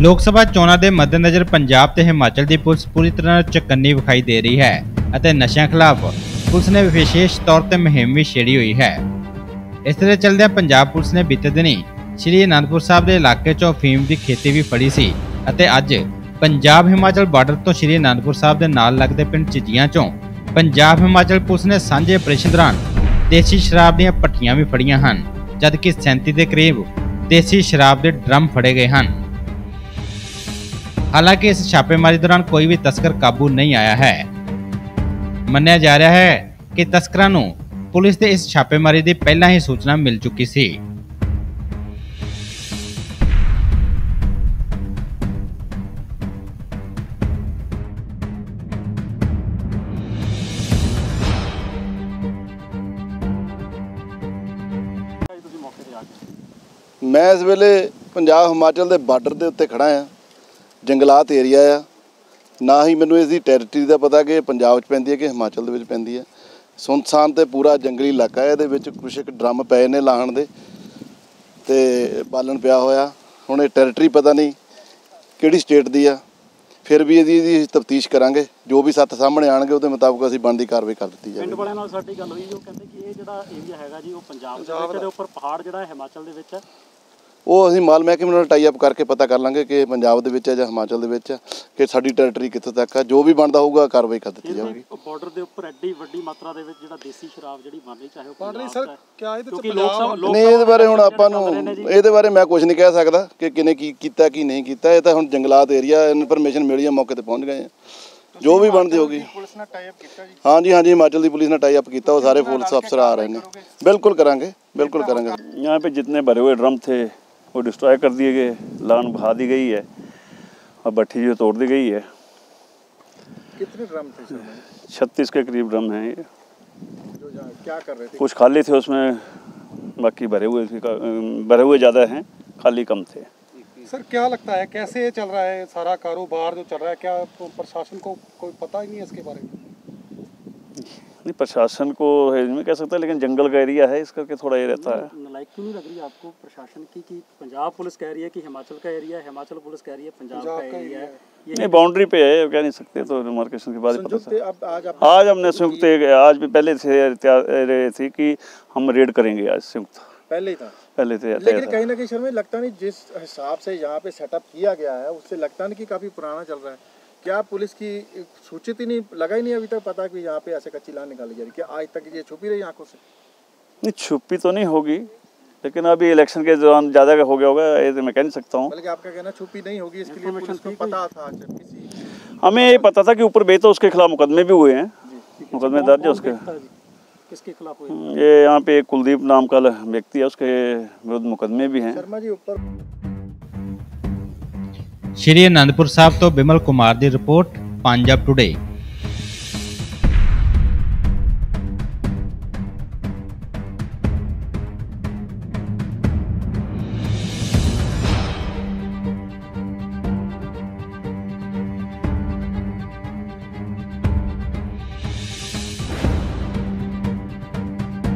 ਲੋਕ ਸਭਾ ਚੋਣਾਂ ਦੇ ਮੱਦੇਨਜ਼ਰ ਪੰਜਾਬ ਤੇ ਹਿਮਾਚਲ ਦੀ ਪੁਲਿਸ ਪੂਰੀ ਤਰ੍ਹਾਂ ਚਕੰਨੀ ਵਿਖਾਈ ਦੇ ਰਹੀ ਹੈ ਅਤੇ ਨਸ਼ਿਆਂ ਖਿਲਾਫ ਪੁਲਿਸ ਨੇ ਵਿਸ਼ੇਸ਼ ਤੌਰ ਤੇ ਮੁਹਿੰਮ ਵੀ ਛੇੜੀ ਹੋਈ ਹੈ। ਇਸ ਤਰ੍ਹਾਂ ਚੱਲਦਿਆਂ ਪੰਜਾਬ ਪੁਲਿਸ ਨੇ ਬੀਤੇ ਦਿਨੀ ਸ਼੍ਰੀ ਅਨੰਦਪੁਰ ਸਾਹਿਬ ਦੇ ਇਲਾਕੇ 'ਚੋਂ ਫੀਮ ਦੀ ਖੇਤੀ ਵੀ ਫੜੀ ਸੀ ਅਤੇ ਅੱਜ ਪੰਜਾਬ ਹਿਮਾਚਲ ਬਾਰਡਰ ਤੋਂ ਸ਼੍ਰੀ ਅਨੰਦਪੁਰ ਸਾਹਿਬ ਦੇ ਨਾਲ ਲੱਗਦੇ ਪਿੰਡ ਚਿਚੀਆਂ 'ਚੋਂ ਪੰਜਾਬ ਹਿਮਾਚਲ ਪੁਲਿਸ ਨੇ ਸਾਂਝੇ ਆਪਰੇਸ਼ਨ ਦੌਰਾਨ ਦੇਸੀ ਸ਼ਰਾਬ ਦੀਆਂ ਪੱਟੀਆਂ ਵੀ ਫੜੀਆਂ ਹਨ, ਜਦਕਿ 37 ਦੇ ਕਰੀਬ ਦੇਸੀ ਸ਼ਰਾਬ ਦੇ ਡਰਮ ਫੜੇ ਗਏ ਹਨ। ਹਾਲਾਂਕਿ ਇਸ ਛਾਪੇਮਾਰੀ ਦੌਰਾਨ ਕੋਈ ਵੀ ਤਸਕਰ ਕਾਬੂ ਨਹੀਂ ਆਇਆ ਹੈ। ਮੰਨਿਆ ਜਾ ਰਿਹਾ ਹੈ ਕਿ ਤਸਕਰਾਂ ਨੂੰ ਪੁਲਿਸ ਦੇ ਇਸ ਛਾਪੇਮਾਰੀ ਦੀ ਪਹਿਲਾਂ ਹੀ ਸੂਚਨਾ ਮਿਲ ਚੁੱਕੀ ਸੀ। ਮੈਂ ਇਸ ਵੇਲੇ ਪੰਜਾਬ ਹਿਮਾਚਲ ਦੇ ਬਾਰਡਰ ਦੇ ਉੱਤੇ ਖੜਾ ਆ ਜੰਗਲਾਤ ਏਰੀਆ ਆ। ਨਾ ਹੀ ਮੈਨੂੰ ਇਸ ਦੀ ਟੈਰੀਟਰੀ ਦਾ ਪਤਾ ਕਿ ਇਹ ਪੰਜਾਬ 'ਚ ਪੈਂਦੀ ਹੈ ਕਿ ਹਿਮਾਚਲ ਦੇ ਵਿੱਚ ਪੈਂਦੀ ਹੈ। ਸੁਨਸਾਨ ਤੇ ਪੂਰਾ ਜੰਗਲੀ ਇਲਾਕਾ ਹੈ ਇਹਦੇ ਵਿੱਚ ਕੁਛ ਇੱਕ ਡਰਮ ਪਏ ਨੇ ਲਾਹਣ ਦੇ ਤੇ ਬਾਲਣ ਪਿਆ ਹੋਇਆ। ਹੁਣ ਇਹ ਟੈਰੀਟਰੀ ਪਤਾ ਨਹੀਂ ਕਿਹੜੀ ਸਟੇਟ ਦੀ ਆ। ਫਿਰ ਵੀ ਇਹਦੀ ਇਹਦੀ ਤਫਤੀਸ਼ ਕਰਾਂਗੇ। ਜੋ ਵੀ ਸੱਤ ਸਾਹਮਣੇ ਆਣਗੇ ਉਹਦੇ ਮੁਤਾਬਕ ਅਸੀਂ ਬਣਦੀ ਕਾਰਵਾਈ ਕਰ ਦਿੱਤੀ ਪਿੰਡ ਜਾਵੇਗੀ ਵਾਲਿਆਂ ਨਾਲ ਸਾਡੀ ਗੱਲ ਹੋਈ ਉਹ ਕਹਿੰਦੇ ਕਿ ਇਹ ਜਿਹੜਾ ਏਰੀਆ ਹੈਗਾ ਜੀ ਉਹ ਪੰਜਾਬ ਦੇ ਵਿੱਚ ਦੇ ਉੱਪਰ ਪਹਾੜ ਜਿਹੜਾ ਹੈ ਹਿਮਾਚਲ ਦੇ ਵਿੱਚ ਹੈ ਉਹ ਅਸੀਂ ਮਾਲ ਮਹਿਕਮੇ ਨਾਲ ਟਾਈ ਅਪ ਕਰਕੇ ਪਤਾ ਕਰ ਲਾਂਗੇ ਕਿ ਪੰਜਾਬ ਦੇ ਵਿੱਚ ਹੈ ਜਾਂ ਹਿਮਾਚਲ ਦੇ ਵਿੱਚ ਹੈ ਕਿ ਸਾਡੀ ਟੈਰੀਟਰੀ ਕਿੱਥੇ ਤੱਕ ਹੈ। ਜੋ ਵੀ ਬਣਦਾ ਹੋਊਗਾ ਕਾਰਵਾਈ ਕਰ ਦਿੱਤੀ ਜਾਊਗੀ। ਬਾਰਡਰ ਦੇ ਉੱਪਰ ਐਡੀ ਵੱਡੀ ਮਾਤਰਾ ਦੇ ਵਿੱਚ ਜਿਹੜਾ ਦੇਸੀ ਸ਼ਰਾਬ ਜਿਹੜੀ ਬਣ ਚਾਹੇ ਉਹ ਬਾਰਡਰ ਸਰ ਕਿਆ ਇਹਦੇ ਵਿੱਚ ਪੰਜਾਬ ਨਹੀਂ ਇਹਦੇ ਬਾਰੇ ਹੁਣ ਆਪਾਂ ਨੂੰ ਇਹਦੇ ਬਾਰੇ ਮੈਂ ਕੁਝ ਨਹੀਂ ਕਹਿ ਸਕਦਾ ਕਿ ਕਿਨੇ ਕੀ ਕੀਤਾ ਕੀ ਨਹੀਂ ਕੀਤਾ। ਇਹ ਤਾਂ ਹੁਣ ਜੰਗਲਾਤ ਏਰੀਆ ਇਨਫੋਰਮੇਸ਼ਨ ਮਿਲੀ ਹੈ ਮੌਕੇ ਤੇ ਪਹੁੰਚ ਗਏ ਆ। ਜੋ ਵੀ ਬਣਦੀ ਹੋਗੀ ਪੁਲਿਸ ਨਾਲ ਟਾਈ ਅਪ ਕੀਤਾ ਜੀ? ਹਾਂਜੀ ਹਾਂਜੀ ਹਿਮਾਚਲ ਦੀ ਪੁਲਿਸ ਨੇ ਟਾਈ ਅਪ ਕੀਤਾ ਉਹ ਸਾਰੇ ਪੁਲਿਸ ਅਫਸਰ ਆ ਰਹੇ ਨੇ। ਬਿਲਕੁਲ ਕਰਾਂਗੇ ਬਿਲਕੁਲ ਕਰਾਂਗੇ। ਯਹਾਂ ਪੇ ਜਿੰਨੇ ਭਰੇ ਹੋਏ ਡਰਮ ਥੇ वो डिस्ट्रॉय कर दिए गए लान बहा दी गई है और भट्टी जो तोड़ दी गई है। कितने ड्रम थे छत्तीस के करीब ड्रम हैं ये। क्या कर रहे थे? कुछ खाली थे उसमें बाकी भरे हुए थे भरे हुए ज़्यादा हैं खाली कम थे। सर क्या लगता है कैसे चल रहा है सारा कारोबार जो चल रहा है क्या तो प्रशासन को कोई पता ही नहीं है इसके बारे में? नहीं प्रशासन को है नहीं कह सकता लेकिन जंगल का एरिया है इस करके थोड़ा ये रहता है? नालायक क्यों नहीं लग रही आपको प्रशासन की कि पंजाब पुलिस कह रही है कि हिमाचल का एरिया है हिमाचल पुलिस कह रही है पंजाब का का एरिया है। नहीं बाउंड्री पे है कह नहीं सकते तो डिमार्केशन के बाद ही पता चला। आज आप आज हमने संयुक्त आज भी पहले से तैयार थी कि हम रेड करेंगे आज संयुक्त। पहले ही था। पहले थे लेकिन। कहीं ना कहीं शर्मा लगता नहीं जिस हिसाब से यहाँ पे सेटअप किया गया है उससे लगता नहीं कि काफ़ी पुराना चल रहा है। क्या पुलिस की सूचित ही नहीं लगा ही नहीं अभी तक पता कि यहाँ पे ऐसे कच्ची लान निकाली जा रही है? क्या आज तक ये छुपी रही आँखों से? नहीं छुपी तो नहीं होगी लेकिन अभी इलेक्शन के दौरान ज़्यादा हो गया होगा ये तो मैं कह नहीं सकता हूँ। बल्कि आपका कहना छुपी नहीं होगी इसके लिए पुलिस को पता था हमें ये पता था कि ऊपर बेच तो उसके खिलाफ मुकदमे भी हुए हैं। मुकदमे दर्ज है उसके। किसके खिलाफ ये यहाँ पे कुलदीप नाम का व्यक्ति है उसके विरुद्ध मुकदमे भी हैं। शर्मा जी ऊपर ਸ਼੍ਰੀ ਅਨੰਦਪੁਰ ਸਾਹਿਬ ਤੋਂ ਬਿਮਲ ਕੁਮਾਰ ਦੀ ਰਿਪੋਰਟ ਪੰਜਾਬ ਟੁਡੇ